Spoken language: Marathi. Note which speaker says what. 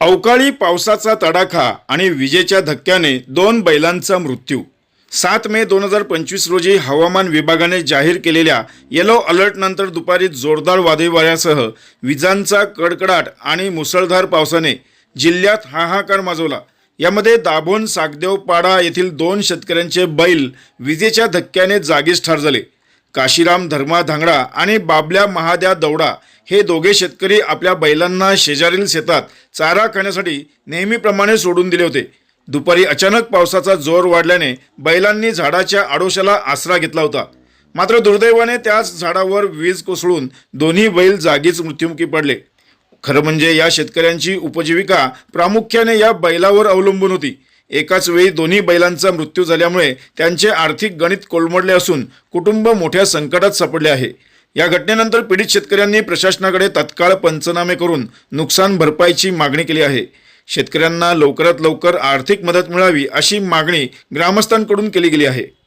Speaker 1: अवकाळी पावसाचा तडाखा आणि विजेच्या धक्क्याने दोन बैलांचा मृत्यू. सात मे दोन हजार पंचवीस रोजी हवामान विभागाने जाहीर केलेल्या येलो अलर्टनंतर दुपारी जोरदार वादळी वाऱ्यासह विजांचा कडकडाट आणि मुसळधार पावसाने जिल्ह्यात हाहाकार माजवला. यामध्ये दाभोण सागदेवपाडा येथील दोन शेतकऱ्यांचे बैल विजेच्या धक्क्याने जागीच ठार झाले. काशीराम धर्मा धांगडा आणि बाबल्या महाद्या दौडा हे दोघे शेतकरी आपल्या बैलांना शेजारील शेतात चारा खाण्यासाठी नेहमीप्रमाणे सोडून दिले होते. दुपारी अचानक पावसाचा जोर वाढल्याने बैलांनी झाडाच्या आडोशाला आसरा घेतला होता. मात्र दुर्दैवाने त्याच झाडावर वीज कोसळून दोन्ही बैल जागीच मृत्युमुखी पडले. खरं म्हणजे या शेतकऱ्यांची उपजीविका प्रामुख्याने या बैलावर अवलंबून होती. एकाच वेळी दोन्ही बैलांचा मृत्यू झाल्यामुळे त्यांचे आर्थिक गणित कोलमडले असून कुटुंब मोठ्या संकटात सापडले आहे. या घटनेनंतर पीडित शेतकऱ्यांनी प्रशासनाकडे तत्काळ पंचनामे करून नुकसान भरपाईची मागणी केली आहे. शेतकऱ्यांना लवकरात लवकर आर्थिक मदत मिळावी अशी मागणी ग्रामस्थांकडून केली गेली आहे.